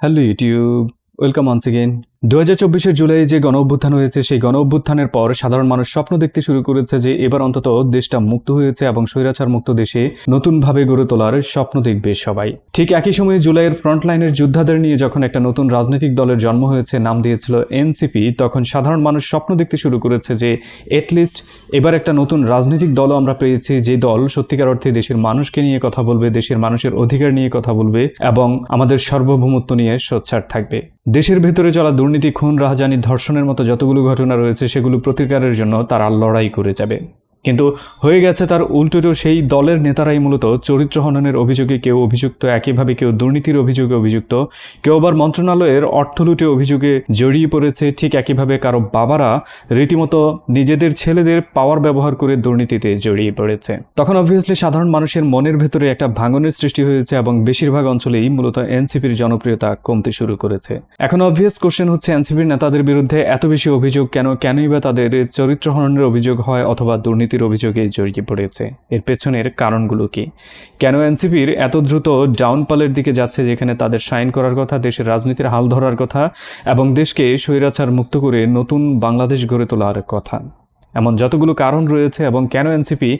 hello youtube. Welcome once again. দু হাজার চব্বিশের জুলাই যে গণ অভ্যুত্থান হয়েছে, সেই গণ অভ্যুত্থানের পর সাধারণ মানুষ স্বপ্ন দেখতে শুরু করেছে যে এবার অন্তত দেশটা মুক্ত হয়েছে এবং স্বৈরাচার মুক্ত দেশে নতুনভাবে গড়ে তোলার স্বপ্ন দেখবে সবাই। ঠিক একই সময়ে জুলাইয়ের ফ্রন্ট লাইনের যোদ্ধাদের নিয়ে যখন একটা নতুন রাজনৈতিক দলের জন্ম হয়েছে, নাম দিয়েছিল এনসিপি তখন সাধারণ মানুষ স্বপ্ন দেখতে শুরু করেছে যে এটলিস্ট এবার একটা নতুন রাজনৈতিক দলও আমরা পেয়েছি, যে দল সত্যিকার অর্থে দেশের মানুষকে নিয়ে কথা বলবে, দেশের মানুষের অধিকার নিয়ে কথা বলবে এবং আমাদের সার্বভৌমত্ব নিয়ে সোচ্চার থাকবে। দেশের ভেতরে চলা দুর্নীতি, খুন, রাহাজানি, ধর্ষণের মতো যতগুলো ঘটনা রয়েছে, সেগুলো প্রতিকারের জন্য তারা লড়াই করে যাবে। কিন্তু হয়ে গেছে তার উল্টোটো, সেই দলের নেতারাই মূলত চরিত্র হননের অভিযোগে কেউ অভিযুক্ত একইভাবে কেউ দুর্নীতির অভিযোগে অভিযুক্ত। কেউ আবার মন্ত্রণালয়ের অর্থ লুটে অভিযোগে জড়িয়ে পড়েছে, ঠিক একইভাবে কারও বাবারা রীতিমতো নিজেদের ছেলেদের পাওয়ার ব্যবহার করে দুর্নীতিতে জড়িয়ে পড়েছে। তখন অবভিয়াসলি সাধারণ মানুষের মনের ভেতরে একটা ভাঙনের সৃষ্টি হয়েছে এবং বেশিরভাগ অঞ্চলেই মূলত এনসিপির জনপ্রিয়তা কমতে শুরু করেছে। এখন অবভিয়াস কোশ্চেন হচ্ছে, এনসিপির নেতাদের বিরুদ্ধে এত বেশি অভিযোগ কেন, কেনই বা তাদের চরিত্র হননের অভিযোগ হয় অথবা দুর্নীতির অভিযোগে জড়িয়ে পড়েছে। এর পেছনের কারণগুলো কি? কেন এনসিপির এত দ্রুত ডাউনপালের দিকে যাচ্ছে যেখানে তাদের সাইন করার কথা, দেশের রাজনীতির হাল ধরার কথা এবং দেশকে স্বৈরাচার মুক্ত করে নতুন বাংলাদেশ গড়ে তোলার কথা? এমন যতগুলো কারণ রয়েছে এবং কেন এনসিপি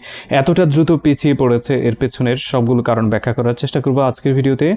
এতটা দ্রুত পিছিয়ে পড়েছে, এর পেছনের সবগুলো কারণ ব্যাখ্যা করার চেষ্টা করব আজকের ভিডিওতে।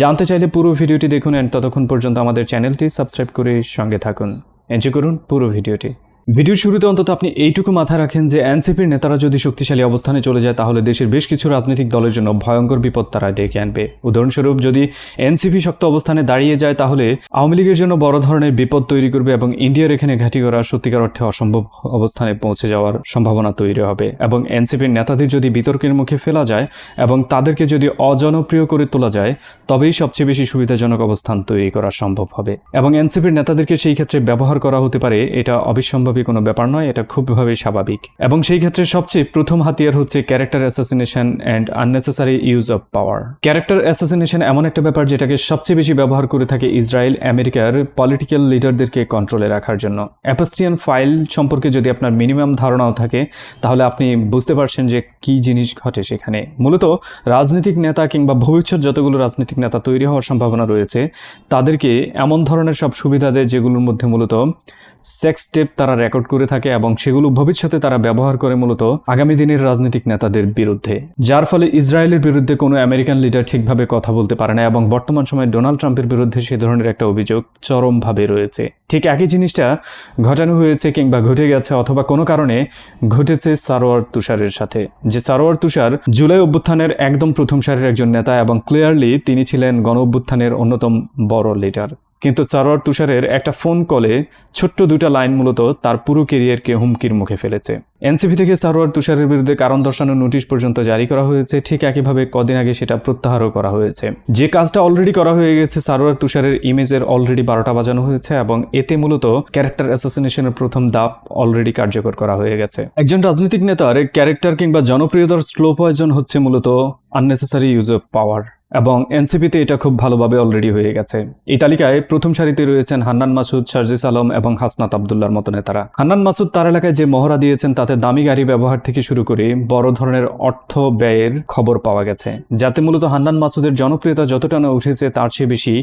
জানতে চাইলে পুরো ভিডিওটি দেখুন অ্যান্ড ততক্ষণ পর্যন্ত আমাদের চ্যানেলটি সাবস্ক্রাইব করে সঙ্গে থাকুন। এনজয় করুন পুরো ভিডিওটি। ভিডিওর শুরুতে অন্তত আপনি এইটুকু মাথায় রাখেন যে এনসিপির নেতারা যদি শক্তিশালী অবস্থানে চলে যায়, তাহলে দেশের বেশ কিছু রাজনৈতিক দলের জন্য ভয়ঙ্কর বিপদ তারা ডেকে আনবে। উদাহরণস্বরূপ, যদি এনসিপি শক্ত অবস্থানে দাঁড়িয়ে যায়, তাহলে আওয়ামী লীগের জন্য বড় ধরনের বিপদ তৈরি করবে এবং ইন্ডিয়ার এখানে ঘাঁটি করা সত্যিকার অর্থে অসম্ভব অবস্থানে পৌঁছে যাওয়ার সম্ভাবনা তৈরি হবে। এবং এনসিপির নেতাদের যদি বিতর্কের মুখে ফেলা যায় এবং তাদেরকে যদি অজনপ্রিয় করে তোলা যায়, তবেই সবচেয়ে বেশি সুবিধাজনক অবস্থান তৈরি করা সম্ভব হবে। এবং এনসিপির নেতাদেরকে সেই ক্ষেত্রে ব্যবহার করা হতে পারে, এটা অবিসম্ভাবী কোনো ব্যাপার নয়, এটা খুবভাবে স্বাভাবিক। এবং সেই ক্ষেত্রে সবচেয়ে প্রথম হাতিয়ার হচ্ছে character assassination and unnecessary use of power character assassination এমন একটা ব্যাপার যেটাকে সবচেয়ে বেশি ব্যবহার করে থাকে ইসরায়েল, আমেরিকার পলিটিক্যাল লিডারদেরকে কন্ট্রোলে রাখার জন্য। অ্যাপাস্টিয়ান ফাইল সম্পর্কে যদি আপনার মিনিমাম ধারণাও থাকে, তাহলে আপনি বুঝতে পারছেন যে কি জিনিস ঘটে সেখানে। মূলত রাজনৈতিক নেতা কিংবা ভবিষ্যৎ যতগুলো রাজনৈতিক নেতা তৈরি হওয়ার সম্ভাবনা রয়েছে, তাদেরকে এমন ধরনের সব সুবিধা দেয় যেগুলোর মধ্যে মূলত সেক্স টেপ তারা রেকর্ড করে থাকে এবং সেগুলো ভবিষ্যতে তারা ব্যবহার করে মূলত আগামী দিনের রাজনৈতিক নেতাদের বিরুদ্ধে। যার ফলে ইসরায়েলের বিরুদ্ধে কোনো আমেরিকান লিডার ঠিকভাবে কথা বলতে পারে না এবং বর্তমান সময়ে ডোনাল্ড ট্রাম্পের বিরুদ্ধে সে ধরনের একটা অভিযোগ চরমভাবে রয়েছে। ঠিক একই জিনিসটা ঘটানো হয়েছে কিংবা ঘটে গেছে অথবা কোনো কারণে ঘটেছে সারোয়ার তুষারের সাথে। যে সারোয়ার তুষার জুলাই অভ্যুত্থানের একদম প্রথম সারির একজন নেতা এবং ক্লিয়ারলি তিনি ছিলেন গণ অভ্যুত্থানের অন্যতম বড় লিডার। কিন্তু সারোয়ার তুষারের একটা ফোন কলে ছোট্ট দুটা লাইন মূলত তার পুরো কেরিয়ারকে হুমকির মুখে ফেলেছে। এনসিপি থেকে সারোয়ার তুষারের বিরুদ্ধে কারণ দর্শানোর নোটিশ পর্যন্ত জারি করা হয়েছে, ঠিক একইভাবে কদিন আগে সেটা প্রত্যাহারও করা হয়েছে। যে কাজটা অলরেডি করা হয়ে গেছে, সারোয়ার তুষারের ইমেজের অলরেডি বারোটা বাজানো হয়েছে এবং এতে মূলত ক্যারেক্টার অ্যাসাসিনেশনের প্রথম দাপ অলরেডি কার্যকর করা হয়ে গেছে। একজন রাজনৈতিক নেতার ক্যারেক্টার কিংবা জনপ্রিয়তার স্লো পয়জন হচ্ছে মূলত আননেসেসারি ইউজ অফ পাওয়ার এবং এনসিপিতে এটা খুব ভালোভাবে অলরেডি হয়ে গেছে। এই তালিকায় প্রথম সারিতে রয়েছেন হান্নান মাসুদ, শারজিস আলম এবং হাসনাত আবদুল্লার মতো নেতারা। হান্নান মাসুদ তার এলাকায় যে মহড়া দিয়েছেন, তাতে দামি গাড়ি ব্যবহার থেকে শুরু করে বড় ধরনের অর্থ ব্যয়ের খবর পাওয়া গেছে। যাতে মূলত হান্নান মাসুদের জনপ্রিয়তা যতটা না উঠেছে, তার চেয়ে বেশি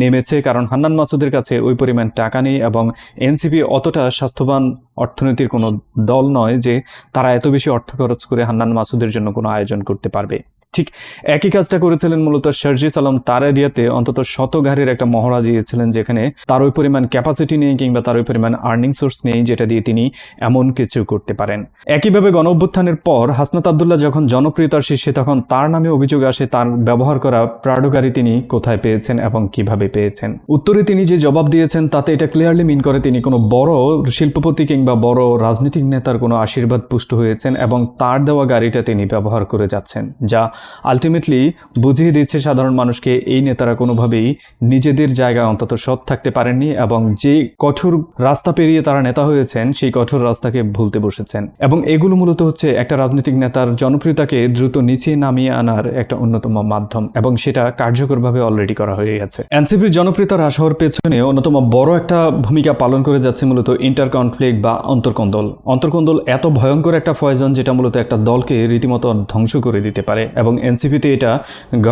নেমেছে, কারণ হান্নান মাসুদের কাছে ওই পরিমাণ টাকা নেই এবং এনসিপি অতটা স্বাস্থ্যবান অর্থনীতির কোনো দল নয় যে তারা এত বেশি অর্থ খরচ করে হান্নান মাসুদের জন্য কোনো আয়োজন করতে পারবে। ঠিক একই কাজটা করেছিলেন মূলত শারজিস আলম তার এরিয়াতে অন্তত শত গাড়ির একটা মহড়া দিয়েছিলেন যেখানে তার ওই পরিমাণ ক্যাপাসিটি নেই কিংবা তার ওই পরিমাণ আর্নিং সোর্স নেই যেটা দিয়ে তিনি এমন কিছু করতে পারেন। একইভাবে গণ অভ্যুত্থানের পর হাসনাত আবদুল্লাহ যখন জনপ্রিয়তার শীর্ষে, তখন তার নামে অভিযোগ আসে, তার ব্যবহার করা প্রাডো গাড়ি তিনি কোথায় পেয়েছেন এবং কীভাবে পেয়েছেন। উত্তরে তিনি যে জবাব দিয়েছেন, তাতে এটা ক্লিয়ারলি মিন করে তিনি কোনো বড় শিল্পপতি কিংবা বড় রাজনৈতিক নেতার কোনো আশীর্বাদ পুষ্ট হয়েছেন এবং তার দেওয়া গাড়িটা তিনি ব্যবহার করে যাচ্ছেন, যা আলটিমেটলি বুঝিয়ে দিচ্ছে সাধারণ মানুষকে, এই নেতারা কোনোভাবেই নিজেদের জায়গায় অন্তত সৎ থাকতে পারেননি এবং যে কঠোর রাস্তা পেরিয়ে তারা নেতা হয়েছেন, সেই কঠোর রাস্তাকে ভুলতে বসেছেন। এবং এগুলো মূলত হচ্ছে একটা রাজনৈতিক নেতার জনপ্রিয়তাকে দ্রুত নিচে নামিয়ে আনার একটা অন্যতম মাধ্যম এবং সেটা কার্যকরভাবে অলরেডি করা হয়ে গেছে। এনসিপির জনপ্রিয়তা হ্রাস হওয়ার পেছনে অন্যতম বড় একটা ভূমিকা পালন করে যাচ্ছে মূলত ইন্টার কনফ্লিক্ট বা অন্তর্কন্দল। অন্তর্কন্দল এত ভয়ঙ্কর একটা ফয়জন যেটা মূলত একটা দলকে রীতিমতো ধ্বংস করে দিতে পারে এবং এবং এনসিপিতে এটা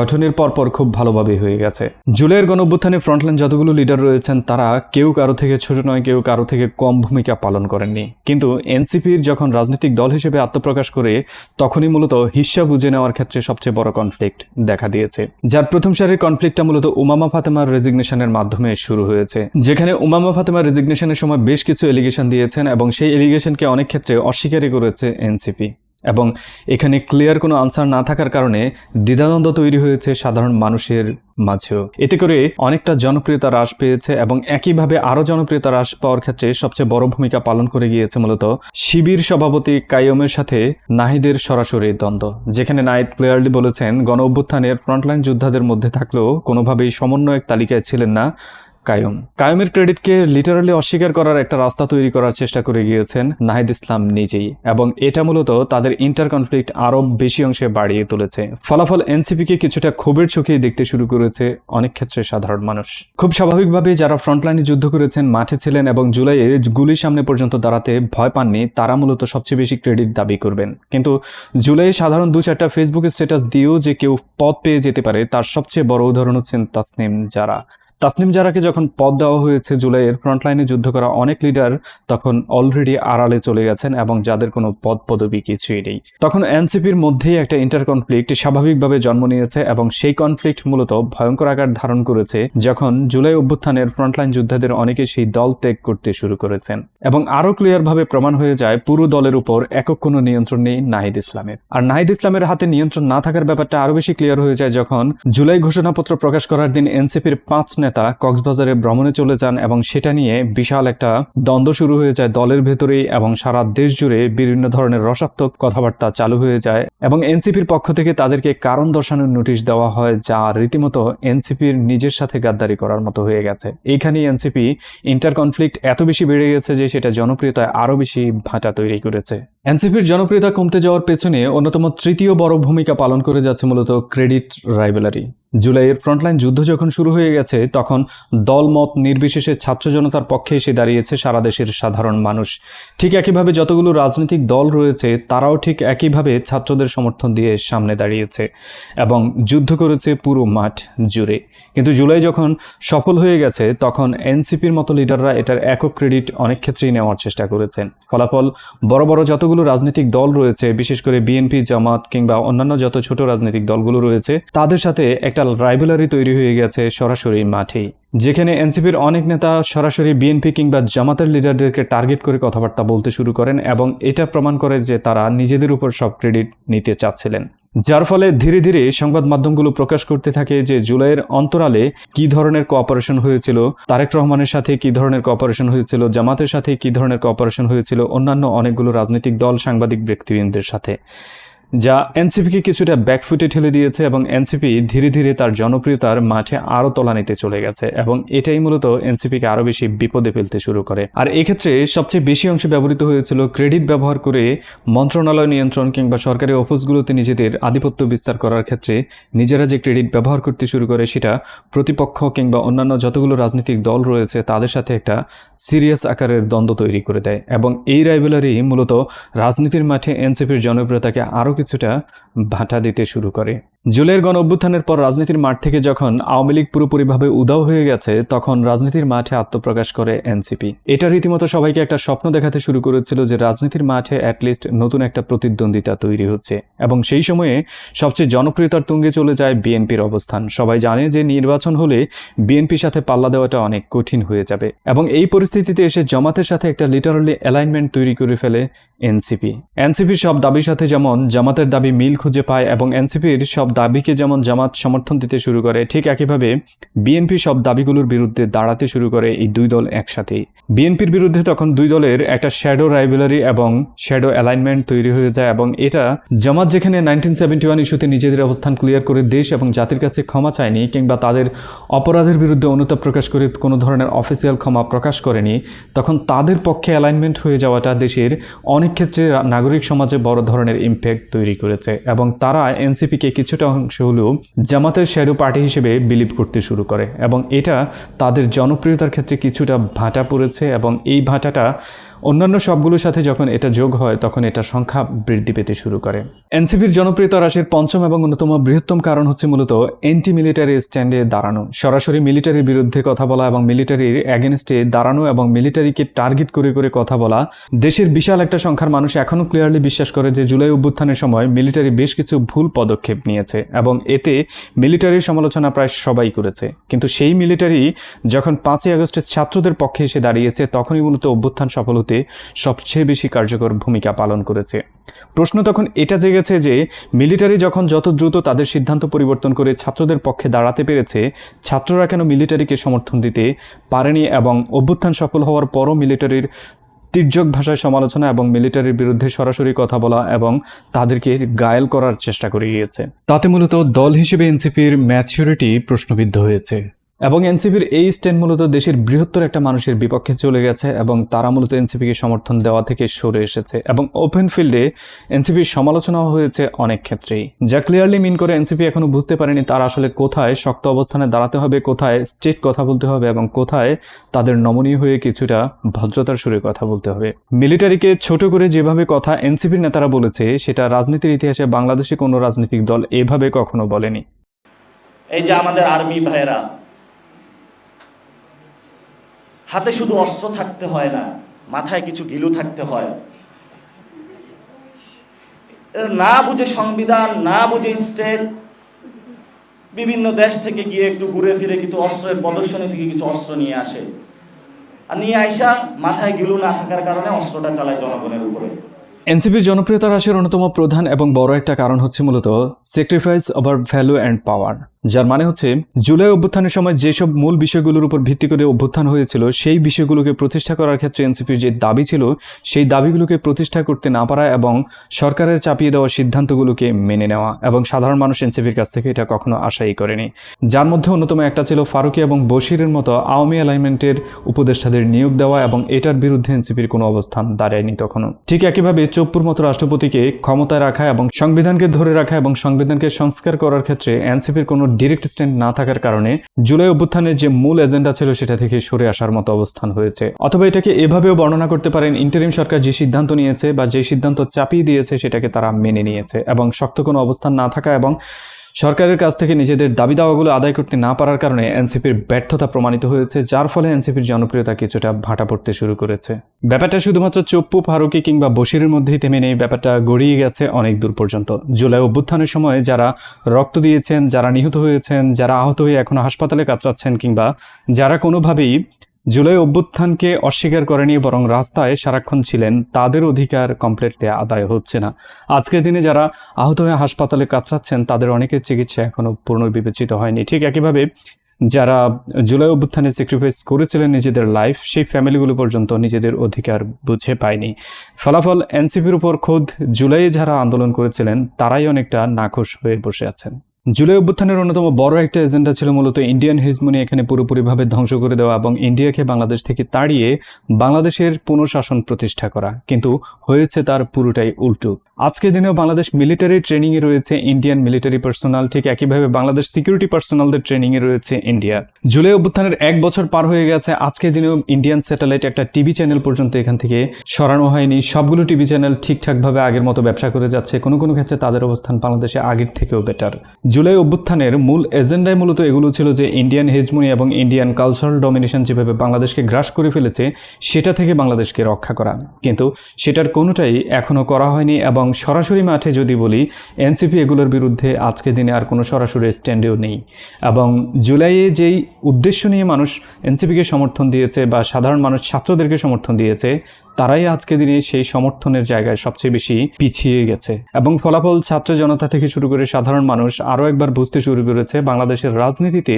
গঠনের পরপর খুব ভালোভাবে হয়ে গেছে। জুলাইয়ের গণঅভ্যুত্থানে ফ্রন্টলাইন যতগুলো লিডার রয়েছেন, তারা কেউ কারও থেকে ছোট নয়, কেউ কারও থেকে কম ভূমিকা পালন করেননি। কিন্তু এনসিপির যখন রাজনৈতিক দল হিসেবে আত্মপ্রকাশ করে, তখনই মূলত হিস্সা বুঝে নেওয়ার ক্ষেত্রে সবচেয়ে বড় কনফ্লিক্ট দেখা দিয়েছে। যার প্রথম সারির কনফ্লিক্টটা মূলত উমামা ফাতেমার রেজিগনেশনের মাধ্যমে শুরু হয়েছে। যেখানে উমামা ফাতেমার রেজিগনেশনের সময় বেশ কিছু এলিগেশন দিয়েছেন এবং সেই এলিগেশনকে অনেক ক্ষেত্রে অস্বীকারই করেছে এনসিপি। এবং এখানে ক্লিয়ার কোনো আনসার না থাকার কারণে দ্বিধাদ্বন্দ্ব তৈরি হয়েছে সাধারণ মানুষের মাঝেও। এতে করে অনেকটা জনপ্রিয়তা হ্রাস পেয়েছে এবং একইভাবে আরও জনপ্রিয়তা হ্রাস পাওয়ার ক্ষেত্রে সবচেয়ে বড় ভূমিকা পালন করে গিয়েছে মূলত শিবির সভাপতি কাইয়মের সাথে নাহিদের সরাসরি দ্বন্দ্ব, যেখানে নাহিদ ক্লিয়ারলি বলেছেন গণ অভ্যুত্থানের ফ্রন্টলাইন যোদ্ধাদের মধ্যে থাকলেও কোনোভাবেই সমন্বয়ক তালিকায় ছিলেন না। কায়ুম। কায়ুমের ক্রেডিটকে লিটারালি অস্বীকার করার একটা রাস্তা তৈরি করার চেষ্টা করে গিয়েছেন নাহিদ ইসলাম নিজেই এবং এটা মূলত তাদের ইন্টার কনফ্লিক্ট আরও বেশি অংশে বাড়িয়ে তুলেছে। ফলাফল এনসিপিকে কিছুটা ক্ষোভের চোখে দেখতে শুরু করেছে অনেক ক্ষেত্রে সাধারণ মানুষ। খুব স্বাভাবিকভাবে যারা ফ্রন্টলাইনে যুদ্ধ করেছেন, মাঠে ছিলেন এবং জুলাইয়ে গুলির সামনে পর্যন্ত দাঁড়াতে ভয় পাননি, তারা মূলত সবচেয়ে বেশি ক্রেডিট দাবি করবেন। কিন্তু জুলাইয়ে সাধারণ দু চারটা ফেসবুক স্ট্যাটাস দিয়েও যে কেউ পদ পেয়ে যেতে পারে, তার সবচেয়ে বড় উদাহরণ হচ্ছেন তাসনিম যারা তাসনিম জারাকে যখন পদ দেওয়া হয়েছে জুলাইয়ের ফ্রন্টলাইনে যুদ্ধ করা অনেক লিডার তখন অলরেডি আড়ালে চলে গেছেন এবং যাদের কোনো পদ পদবি কিছুই নেই। তখন এনসিপির মধ্যেই একটা ইন্টার কনফ্লিক্ট স্বাভাবিকভাবে জন্ম নিয়েছে এবং সেই কনফ্লিক্ট মূলত ভয়ঙ্কর আকার ধারণ করেছে যখন জুলাই অভ্যুত্থানের ফ্রন্টলাইন যোদ্ধাদের অনেকে সেই দল ত্যাগ করতে শুরু করেছেন এবং আরও ক্লিয়ারভাবে প্রমাণ হয়ে যায় পুরো দলের উপর একক কোনো নিয়ন্ত্রণ নেই নাহিদ ইসলামের। আর নাহিদ ইসলামের হাতে নিয়ন্ত্রণ না থাকার ব্যাপারটা আরও বেশি ক্লিয়ার হয়ে যায় যখন জুলাই ঘোষণাপত্র প্রকাশ করার দিন এনসিপির পাঁচ নেতা কক্সবাজারে ভ্রমণে চলে যান এবং সেটা নিয়ে বিশাল একটা দ্বন্দ্ব শুরু হয়ে যায় দলের ভেতরেই এবং সারা দেশ জুড়ে বিভিন্ন ধরনের রসাত্মক কথাবার্তা চালু হয়ে যায় এবং এনসিপির পক্ষ থেকে তাদেরকে কারণ দর্শানোর নোটিশ দেওয়া হয় যা রীতিমতো এনসিপির নিজের সাথে গাদ্দারি করার মতো হয়ে গেছে। এইখানেই এনসিপি ইন্টার কনফ্লিক্ট এত বেশি বেড়ে গেছে যে সেটা জনপ্রিয়তায় আরও বেশি ভাটা তৈরি করেছে। এনসিপির জনপ্রিয়তা কমতে যাওয়ার পেছনে অন্যতম তৃতীয় বড় ভূমিকা পালন করে যাচ্ছে মূলত ক্রেডিট রাইভেলারি। জুলাইয়ের ফ্রন্টলাইন যুদ্ধ যখন শুরু হয়ে গেছে, তখন দলমত নির্বিশেষে ছাত্র জনতার পক্ষে এসে দাঁড়িয়েছে সারা দেশের সাধারণ মানুষ। ঠিক একইভাবে যতগুলো রাজনৈতিক দল রয়েছে, তারাও ঠিক একইভাবে ছাত্রদের সমর্থন দিয়ে সামনে দাঁড়িয়েছে এবং যুদ্ধ করেছে পুরো মাঠ জুড়ে। কিন্তু জুলাই যখন সফল হয়ে গেছে, তখন এনসিপির মতো লিডাররা এটার একক ক্রেডিট অনেক ক্ষেত্রেই নেওয়ার চেষ্টা করেছেন। ফলাফল, বড় বড় যতগুলো রাজনৈতিক দল রয়েছে, বিশেষ করে বিএনপি, জামাত কিংবা অন্যান্য যত ছোট রাজনৈতিক দলগুলো রয়েছে, তাদের সাথে একটা রাইভেলারি তৈরি হয়ে গেছে সরাসরি মাঠেই যেখানে এনসিপির অনেক নেতা সরাসরি বিএনপি কিংবা জামাতের লিডারদেরকে টার্গেট করে কথাবার্তা বলতে শুরু করেন এবং এটা প্রমাণ করে যে তারা নিজেদের উপর সব ক্রেডিট নিতে চাচ্ছিলেন। যার ফলে ধীরে ধীরে সংবাদ মাধ্যমগুলো প্রকাশ করতে থাকে যে জুলাইয়ের অন্তরালে কি ধরনের কোঅপারেশন হয়েছিল, তারেক রহমানের সাথে কি ধরনের কোঅপারেশন হয়েছিল, জামাতের সাথে কি ধরনের কোঅপারেশন হয়েছিল, অন্যান্য অনেকগুলো রাজনৈতিক দল, সাংবাদিক ব্যক্তিবৃন্দের সাথে। যা এনসিপিকে কিছুটা ব্যাকফুটে ঠেলে দিয়েছে এবং এনসিপি ধীরে ধীরে তার জনপ্রিয়তার মাঠে আরও তলানিতে চলে গেছে এবং এটাই মূলত এনসিপিকে আরও বেশি বিপদে ফেলতে শুরু করে। আর এক্ষেত্রে সবচেয়ে বেশি অংশে ব্যবহৃত হয়েছিল ক্রেডিট ব্যবহার করে মন্ত্রণালয় নিয়ন্ত্রণ কিংবা সরকারি অফিসগুলোতে নিজেদের আধিপত্য বিস্তার করার ক্ষেত্রে নিজেরা যে ক্রেডিট ব্যবহার করতে শুরু করে সেটা প্রতিপক্ষ কিংবা অন্যান্য যতগুলো রাজনৈতিক দল রয়েছে তাদের সাথে একটা সিরিয়াস আকারের দ্বন্দ্ব তৈরি করে দেয় এবং এই রাইভেলারি মূলত রাজনীতির মাঠে এনসিপির জনপ্রিয়তাকে আরও কিছুটা ভাটা দিতে শুরু করে। জুলাইয়ের গণ অভ্যুত্থানের পর রাজনীতির মাঠ থেকে যখন আওয়ামী লীগ পুরোপুরিভাবে উদাও হয়ে গেছে, তখন রাজনীতির মাঠে আত্মপ্রকাশ করে এনসিপি। এটা রীতিমতো সবাইকে একটা স্বপ্ন দেখাতে শুরু করেছিল যে রাজনীতির মাঠে অ্যাটলিস্ট নতুন একটা প্রতিদ্বন্দ্বিতা তৈরি হচ্ছে। এবং সেই সময়ে সবচেয়ে জনপ্রিয়তার তুঙ্গে চলে যায় বিএনপির অবস্থান। সবাই জানে যে নির্বাচন হলে বিএনপির সাথে পাল্লা দেওয়াটা অনেক কঠিন হয়ে যাবে। এবং এই পরিস্থিতিতে এসে জামাতের সাথে একটা লিটারালি অ্যালাইনমেন্ট তৈরি করে ফেলে এনসিপি। এনসিপির সব দাবির সাথে যেমন জামাতের দাবি মিল খুঁজে পায় এবং এনসিপির সব দাবিকে যেমন জামাত সমর্থন দিতে শুরু করে, ঠিক একইভাবে বিএনপি সব দাবিগুলোর বিরুদ্ধে দাঁড়াতে শুরু করে এই দুই দল একসাথেই। বিএনপির বিরুদ্ধে তখন দুই দলের একটা শ্যাডো রাইভেলারি এবং শ্যাডো অ্যালাইনমেন্ট তৈরি হয়ে যায় এবং এটা জামাত যেখানে নাইনটিন সেভেন্টি ওয়ান ইস্যুতে নিজেদের অবস্থান ক্লিয়ার করে দেশ এবং জাতির কাছে ক্ষমা চায়নি কিংবা তাদের অপরাধের বিরুদ্ধে অনুতাপ প্রকাশ করে কোনো ধরনের অফিসিয়াল ক্ষমা প্রকাশ করেনি, তখন তাদের পক্ষে অ্যালাইনমেন্ট হয়ে যাওয়াটা দেশের অনেক ক্ষেত্রে নাগরিক সমাজে বড় ধরনের ইম্প্যাক্ট তৈরি করেছে এবং তারা এনসিপিকে কিছুটা অংশ হলেও জামাতের শ্যাডো পার্টি হিসেবে বিলিভ করতে শুরু করে এবং এটা তাদের জনপ্রিয়তার ক্ষেত্রে কিছুটা ভাটা পড়েছে এবং এই ভাটাটা অন্যান্য সবগুলোর সাথে যখন এটা যোগ হয়, তখন এটা সংখ্যা বৃদ্ধি পেতে শুরু করে। এনসিপির জনপ্রিয়তা হ্রাসের পঞ্চম এবং অন্যতম বৃহত্তম কারণ হচ্ছে মূলত এন্টি মিলিটারি স্ট্যান্ডে দাঁড়ানো। সরাসরি মিলিটারির বিরুদ্ধে কথা বলা এবং মিলিটারির অ্যাগেনস্টে দাঁড়ানো এবং মিলিটারিকে টার্গেট করে করে কথা বলা, দেশের বিশাল একটা সংখ্যার মানুষ এখনও ক্লিয়ারলি বিশ্বাস করে যে জুলাই অভ্যুত্থানের সময় মিলিটারি বেশ কিছু ভুল পদক্ষেপ নিয়েছে এবং এতে মিলিটারির সমালোচনা প্রায় সবাই করেছে। কিন্তু সেই মিলিটারি যখন পাঁচই আগস্টে ছাত্রদের পক্ষে এসে দাঁড়িয়েছে, তখনই মূলত অভ্যুত্থান সফল হতে সবচেয়ে বেশি কার্যকর ভূমিকা পালন করেছে। প্রশ্ন তখন এটা জেগেছে যে, মিলিটারি যখন যত দ্রুত তাদের সিদ্ধান্ত পরিবর্তন করে ছাত্রদের পক্ষে দাঁড়াতে পেরেছে, ছাত্ররা কেন মিলিটারিকে সমর্থন দিতে পারেনি এবং অভ্যুত্থান সফল হওয়ার পরও মিলিটারির তির্যক ভাষায় সমালোচনা এবং মিলিটারির বিরুদ্ধে সরাসরি কথা বলা এবং তাদেরকে গায়েল করার চেষ্টা করে গিয়েছে। তাতে মূলত দল হিসেবে এনসিপির ম্যাচিউরিটি প্রশ্নবিদ্ধ হয়েছে। এবং এনসিপির এই স্ট্যান্ড মূলত দেশের বৃহত্তর একটা মানুষের বিপক্ষে চলে গেছে এবং তারা মূলত এনসিপিকে সমর্থন দেওয়া থেকে সরে এসেছে এবং ওপেন ফিল্ডে এনসিপির সমালোচনাও হয়েছে অনেক ক্ষেত্রেই। যা ক্লিয়ারলি মিন করে এনসিপি এখনও বুঝতে পারেনি তারা আসলে কোথায় শক্ত অবস্থানে দাঁড়াতে হবে, কোথায় স্ট্রেট কথা বলতে হবে এবং কোথায় তাদের নমনীয় হয়ে কিছুটা ভদ্রতার সুরে কথা বলতে হবে। মিলিটারিকে ছোট করে যেভাবে কথা এনসিপির নেতারা বলেছে, সেটা রাজনীতির ইতিহাসে বাংলাদেশে কোনো রাজনৈতিক দল এভাবে কখনো বলেনি। এই যে আমাদের আর্মি ভাইয়েরা হাতে শুধু অস্ত্র থাকতে হয় না, মাথায় কিছু গিলু থাকতে হয়। না বুঝে সংবিধান, না বুঝে স্টেট, বিভিন্ন দেশ থেকে গিয়ে একটু ঘুরে ফিরে কিছু অস্ত্রের প্রদর্শনী থেকে কিছু অস্ত্র নিয়ে আসে। আর নিয়ে আইসা মাথায় গিলু না থাকার কারণে অস্ত্রটা চালায় জনগণের উপরে। এনসিপির জনপ্রিয়তা হ্রাসের অন্যতম প্রধান এবং বড় একটা কারণ হচ্ছে মূলত sacrifice over value and power যার মানে হচ্ছে জুলাই অভ্যুত্থানের সময় যেসব মূল বিষয়গুলোর উপর ভিত্তি করে অভ্যুত্থান হয়েছিল, সেই বিষয়গুলোকে প্রতিষ্ঠা করার ক্ষেত্রে এনসিপির যে দাবি ছিল, সেই দাবিগুলোকে প্রতিষ্ঠা করতে না পারা এবং সরকারের চাপিয়ে দেওয়া সিদ্ধান্তগুলোকে মেনে নেওয়া এবং সাধারণ মানুষ এনসিপির কাছ থেকে এটা কখনো আশাই করেনি। যার মধ্যে অন্যতম একটা ছিল ফারুকি এবং বশিরের মতো আওয়ামী অ্যালাইনমেন্টের উপদেষ্টাদের নিয়োগ দেওয়া এবং এটার বিরুদ্ধে এনসিপির কোনো অবস্থান দাঁড়ায়নি তখনও। ঠিক একইভাবে চোপ্পুর মতো রাষ্ট্রপতিকে ক্ষমতায় রাখা এবং সংবিধানকে ধরে রাখা এবং সংবিধানকে সংস্কার করার ক্ষেত্রে এনসিপির কোনো ডিরেক্ট স্ট্যান্ড না থাকার কারণে জুলাই অভ্যুত্থানের যে মূল এজেন্ডা ছিল সেটা থেকে সরে আসার মতো অবস্থান হয়েছে। অথবা এটাকে এভাবেও বর্ণনা করতে পারেন, ইন্টারিম সরকার যে সিদ্ধান্ত নিয়েছে বা যে সিদ্ধান্ত চাপিয়ে দিয়েছে সেটাকে তারা মেনে নিয়েছে এবং শক্ত কোনো অবস্থান না থাকা এবং সরকারের কাছ থেকে নিজেদের দাবি দাওয়াগুলো আদায় করতে না পারার কারণে এনসিপির ব্যর্থতা প্রমাণিত হয়েছে, যার ফলে এনসিপির জনপ্রিয়তা কিছুটা ভাটা পড়তে শুরু করেছে। ব্যাপারটা শুধুমাত্র চপ্পু, ফারুকি কিংবা বশিরের মধ্যেই থেমে নেই, ব্যাপারটা গড়িয়ে গেছে অনেক দূর পর্যন্ত। জুলাই অভ্যুত্থানের সময় যারা রক্ত দিয়েছেন, যারা নিহত হয়েছেন, যারা আহত হয়ে এখনও হাসপাতালে কাতরাচ্ছেন কিংবা যারা কোনোভাবেই জুলাই অভ্যুত্থানকে অস্বীকার করেনি বরং রাস্তায় সারাক্ষণ ছিলেন, তাদের অধিকার কমপ্লিটলি আদায় হচ্ছে না। আজকের দিনে যারা আহত হয়ে হাসপাতালে কাতরাচ্ছেন, তাদের অনেকের চিকিৎসা এখনও পুনর্বিবেচিত হয়নি। ঠিক একইভাবে যারা জুলাই অভ্যুত্থানে স্যাক্রিফাইস করেছিলেন নিজেদের লাইফ সেই ফ্যামিলিগুলো পর্যন্ত নিজেদের অধিকার বুঝে পায়নি। ফলাফল এনসিপির উপর খোদ জুলাইয়ে যারা আন্দোলন করেছিলেন, তারাই অনেকটা নাখোশ হয়ে বসে আছেন। জুলাই অভ্যুত্থানের অন্যতম বড় একটা এজেন্ডা ছিল মূলত ইন্ডিয়ান হেজমনি এখানে পুরোপুরিভাবে ধ্বংস করে দেওয়া এবং ইন্ডিয়াকে বাংলাদেশ থেকে তাড়িয়ে বাংলাদেশের পুনঃশাসন প্রতিষ্ঠা করা। কিন্তু হয়েছে তার পুরোটাই উল্টো। আজকের দিনেও বাংলাদেশ মিলিটারি ট্রেনিংয়ে রয়েছে ইন্ডিয়ান মিলিটারি পার্সোনাল। ঠিক একইভাবে বাংলাদেশ সিকিউরিটি পার্সোনালদের ট্রেনিংয়ে রয়েছে ইন্ডিয়া। জুলাই অভ্যুত্থানের এক বছর পার হয়ে গেছে। আজকের দিনেও ইন্ডিয়ান স্যাটেলাইট একটা টিভি চ্যানেল পর্যন্ত এখান থেকে সরানো হয়নি। সবগুলো টিভি চ্যানেল ঠিকঠাকভাবে আগের মতো ব্যবসা করে যাচ্ছে। কোনো কোনো ক্ষেত্রে তাদের অবস্থান বাংলাদেশে আগের থেকেও বেটার জুলাই অভ্যুত্থানের মূল এজেন্ডায় মূলত এগুলো ছিল যে ইন্ডিয়ান হেজমনি এবং ইন্ডিয়ান কালচারাল ডমিনেশন যেভাবে বাংলাদেশকে গ্রাস করে ফেলেছে, সেটা থেকে বাংলাদেশকে রক্ষা করা। কিন্তু সেটার কোনোটাই এখনও করা হয়নি এবং সরাসরি মাঠে যদি বলি, এনসিপি এগুলোর বিরুদ্ধে আজকের দিনে আর কোনো সরাসরি স্ট্যান্ডেও নেই। এবং জুলাইয়ে যেই উদ্দেশ্য নিয়ে মানুষ এনসিপিকে সমর্থন দিয়েছে বা সাধারণ মানুষ ছাত্রদেরকে সমর্থন দিয়েছে, তারাই আজকে দিনে সেই সমর্থনের জায়গায় সবচেয়ে বেশি পিছিয়ে গেছে। এবং ফলাফল ছাত্র জনতা থেকে শুরু করে সাধারণ মানুষ আরও একবার বুঝতে শুরু করেছে, বাংলাদেশের রাজনীতিতে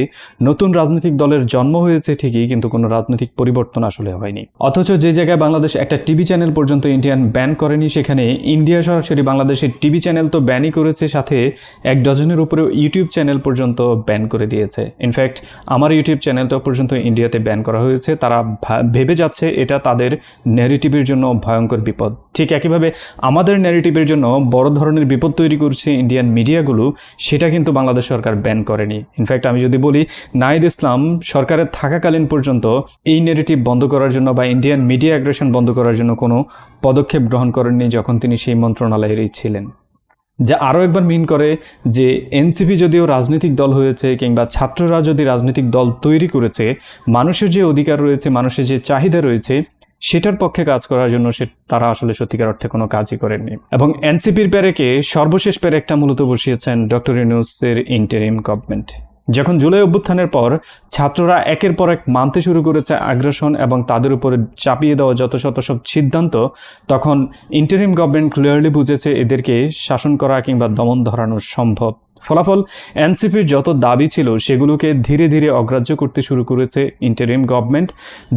নতুন রাজনৈতিক দলের জন্ম হয়েছে ঠিকই, কিন্তু কোনো রাজনৈতিক পরিবর্তন আসলে হয়নি। অথচ যে জায়গায় বাংলাদেশ একটা টিভি চ্যানেল পর্যন্ত ইন্ডিয়ান ব্যান করেনি, সেখানে ইন্ডিয়া সরাসরি বাংলাদেশের টিভি চ্যানেল তো ব্যানই করেছে, সাথে এক ডজনের উপরেও ইউটিউব চ্যানেল পর্যন্ত ব্যান করে দিয়েছে। ইনফ্যাক্ট, আমার ইউটিউব চ্যানেলটা পর্যন্ত ইন্ডিয়াতে ব্যান করা হয়েছে, তারা ভেবে যাচ্ছে এটা তাদের নেগেটিভের জন্য ভয়ঙ্কর বিপদ। ঠিক একইভাবে আমাদের ন্যারেটিভের জন্য বড় ধরনের বিপদ তৈরি করছে ইন্ডিয়ান মিডিয়াগুলো, সেটা কিন্তু বাংলাদেশ সরকার ব্যান করেনি। ইনফ্যাক্ট আমি যদি বলি নাহিদ ইসলাম সরকারের থাকাকালীন পর্যন্ত এই নেগেটিভ বন্ধ করার জন্য বা ইন্ডিয়ান মিডিয়া অ্যাগ্রেশন বন্ধ করার জন্য কোনো পদক্ষেপ গ্রহণ করেননি যখন তিনি সেই মন্ত্রণালয়েরই ছিলেন। যা আরও একবার মিন করে যে এনসিপি যদিও রাজনৈতিক দল হয়েছে কিংবা ছাত্ররা যদি রাজনৈতিক দল তৈরি করেছে, মানুষের যে অধিকার রয়েছে, মানুষের যে চাহিদা রয়েছে সেটার পক্ষে কাজ করার জন্য সে, তারা আসলে সত্যিকার অর্থে কোনো কাজই করেননি। এবং এনসিপির প্যারেকে সর্বশেষ প্যারেকটা মূলত বসিয়েছেন ডক্টর ইউনুসের ইন্টারিম গভর্নমেন্ট যখন জুলাই অভ্যুত্থানের পর ছাত্ররা একের পর এক মানতে শুরু করেছে আগ্রাসন এবং তাদের উপরে চাপিয়ে দেওয়া যত শত সব সিদ্ধান্ত, তখন ইন্টারিম গভর্নমেন্ট ক্লিয়ারলি বুঝেছে এদেরকে শাসন করা কিংবা দমন ধরানো সম্ভব ফলাফল এনসিপির যত দাবি ছিল সেগুলোকে ধীরে ধীরে অগ্রাহ্য করতে শুরু করেছে ইন্টারিম গভর্নমেন্ট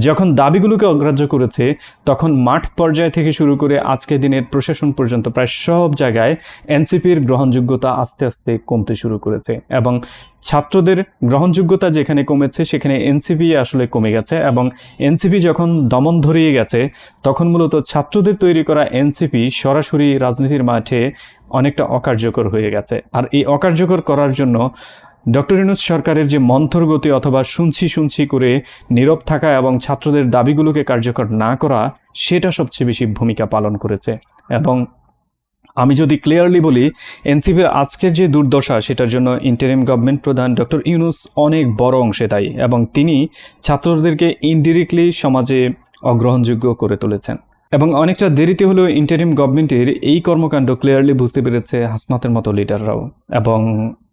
যখন দাবিগুলোকে অগ্রাহ্য করেছে, তখন মাঠ পর্যায় থেকে শুরু করে আজকের দিনের প্রশাসন পর্যন্ত প্রায় সব জায়গায় এনসিপির গ্রহণযোগ্যতা আস্তে আস্তে কমতে শুরু করেছে এবং ছাত্রদের গ্রহণযোগ্যতা যেখানে কমেছে, সেখানে এনসিপি আসলে কমে গেছে এবং এনসিপি যখন দমন ধরিয়ে গেছে, তখন মূলত ছাত্রদের তৈরি করা এনসিপি সরাসরি রাজনীতির মাঠে অনেকটা অকার্যকর হয়ে গেছে। আর এই অকার্যকর করার জন্য ডক্টর ইনুস সরকারের যে মন্থরগতি অথবা শুনছি শুনছি করে নীরব থাকা এবং ছাত্রদের দাবিগুলোকে কার্যকর না করা, সেটা সবচেয়ে বেশি ভূমিকা পালন করেছে। এবং আমি যদি ক্লিয়ারলি বলি, এনসিপির আজকের যে দুর্দশা, সেটার জন্য ইন্টারিম গভর্নমেন্ট প্রধান ডক্টর ইউনুস অনেক বড় অংশে দায়ী এবং তিনি ছাত্রদেরকে ইনডিরেক্টলি সমাজে অগ্রহণযোগ্য করে তুলেছেন। এবং অনেকটা দেরিতে হলেও ইন্টারিম গভর্নমেন্টের এই কর্মকাণ্ড ক্লিয়ারলি বুঝতে পেরেছে হাসনাতের মতো লিডাররাও এবং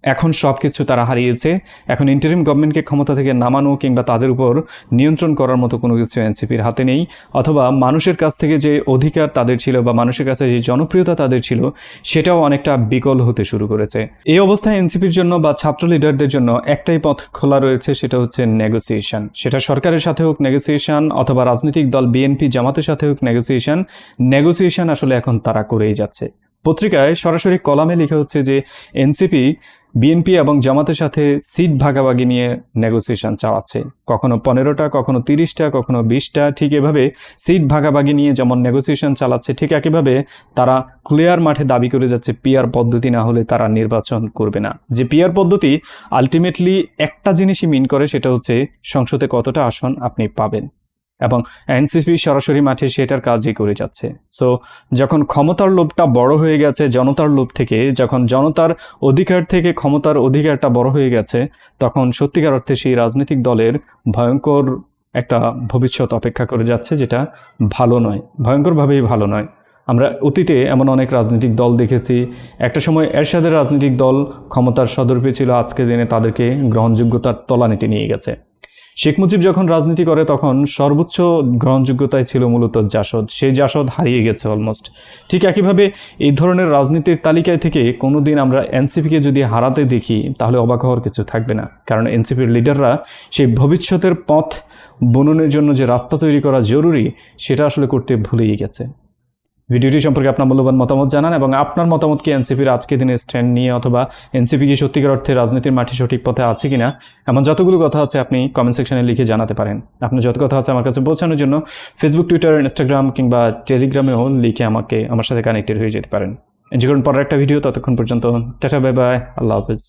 এখন সব কিছু তারা হারিয়েছে। এখন ইন্টারিম গভর্নমেন্টকে ক্ষমতা থেকে নামানো কিংবা তাদের উপর নিয়ন্ত্রণ করার মতো কোনো কিছু এনসিপির হাতে নেই। অথবা মানুষের কাছ থেকে যে অধিকার তাদের ছিল বা মানুষের কাছে যে জনপ্রিয়তা তাদের ছিল, সেটাও অনেকটা বিকল হতে শুরু করেছে। এই অবস্থায় এনসিপির জন্য বা ছাত্র লিডারদের জন্য একটাই পথ খোলা রয়েছে, সেটা হচ্ছে নেগোসিয়েশন সেটা সরকারের সাথে হোক নেগোসিয়েশন অথবা রাজনৈতিক দল বিএনপি জামাতের সাথে হোক নেগোসিয়েশন নেগোসিয়েশন আসলে এখন তারা করেই যাচ্ছে। পত্রিকায় সরাসরি কলামে লেখা হচ্ছে যে এনসিপি, বিএনপি এবং জামাতের সাথে সিট ভাগাভাগি নিয়ে নেগোসিয়েশন চালাচ্ছে। কখনো পনেরোটা, কখনো তিরিশটা, কখনো বিশটা, ঠিক এভাবে সিট ভাগাভাগি নিয়ে যেমন নেগোসিয়েশন চালাচ্ছে, ঠিক একইভাবে তারা ক্লিয়ার মাঠে দাবি করে যাচ্ছে পিয়ার পদ্ধতি না হলে তারা নির্বাচন করবে না। যে পিয়ার পদ্ধতি আলটিমেটলি একটা জিনিসই মিন করে সেটা হচ্ছে সংসদে কতটা আসন আপনি পাবেন। এবং এনসিপি সরাসরি মাঠে সেটার কাজই করে যাচ্ছে। সো যখন ক্ষমতার লোভটা বড় হয়ে গেছে, জনতার লোভ থেকে, যখন জনতার অধিকার থেকে ক্ষমতার অধিকারটা বড় হয়ে গেছে, তখন সত্যিকার অর্থে সেই রাজনৈতিক দলের ভয়ঙ্কর একটা ভবিষ্যৎ অপেক্ষা করে যাচ্ছে, যেটা ভালো নয়। ভয়ঙ্করভাবেই ভালো নয়। আমরা অতীতে এমন অনেক রাজনৈতিক দল দেখেছি। একটা সময় এরশাদের রাজনৈতিক দল ক্ষমতার সদর্পে ছিল, আজকের দিনে তাদেরকে গ্রহণযোগ্যতার তলানিতে নিয়ে গেছে। শেখ মুজিব যখন রাজনীতি করে, তখন সর্বোচ্চ গ্রহণযোগ্যতায় ছিল মূলত জাসদ। সেই জাসদ হারিয়ে গেছে অলমোস্ট ঠিক একইভাবে এই ধরনের রাজনীতির তালিকায় থেকে কোনো দিন আমরা এনসিপিকে যদি হারাতে দেখি, তাহলে অবাক হওয়ার কিছু থাকবে না। কারণ এনসিপির লিডাররা সেই ভবিষ্যতের পথ বননের জন্য যে রাস্তা তৈরি করা জরুরি, সেটা আসলে করতে ভুলেই গেছে। ভিডিওটি সম্পর্কে আপনার মূল্যবান মতামত জানান এবং আপনার মতামত কি এনসিপির আজকে দিনের স্ট্যান্ড নিয়ে অথবা এনসিপি কি সত্যিকার অর্থে রাজনীতির মাঠে সঠিক পথে আছে কিনা? এমন যতগুলো কথা আছে আপনি কমেন্ট সেকশনে লিখে জানাতে পারেন। আপনার যত কথা আছে আমার কাছে পৌঁছানোর জন্য ফেসবুক টুইটার ইনস্টাগ্রাম কিংবা টেলিগ্রামেও লিখে আমাকে, আমার সাথে কানেক্টেড হয়ে যেতে পারেন। যে কারণ পরের একটা ভিডিও ততক্ষণ পর্যন্ত, টাটা বাই বাই আল্লাহ হাফিজ।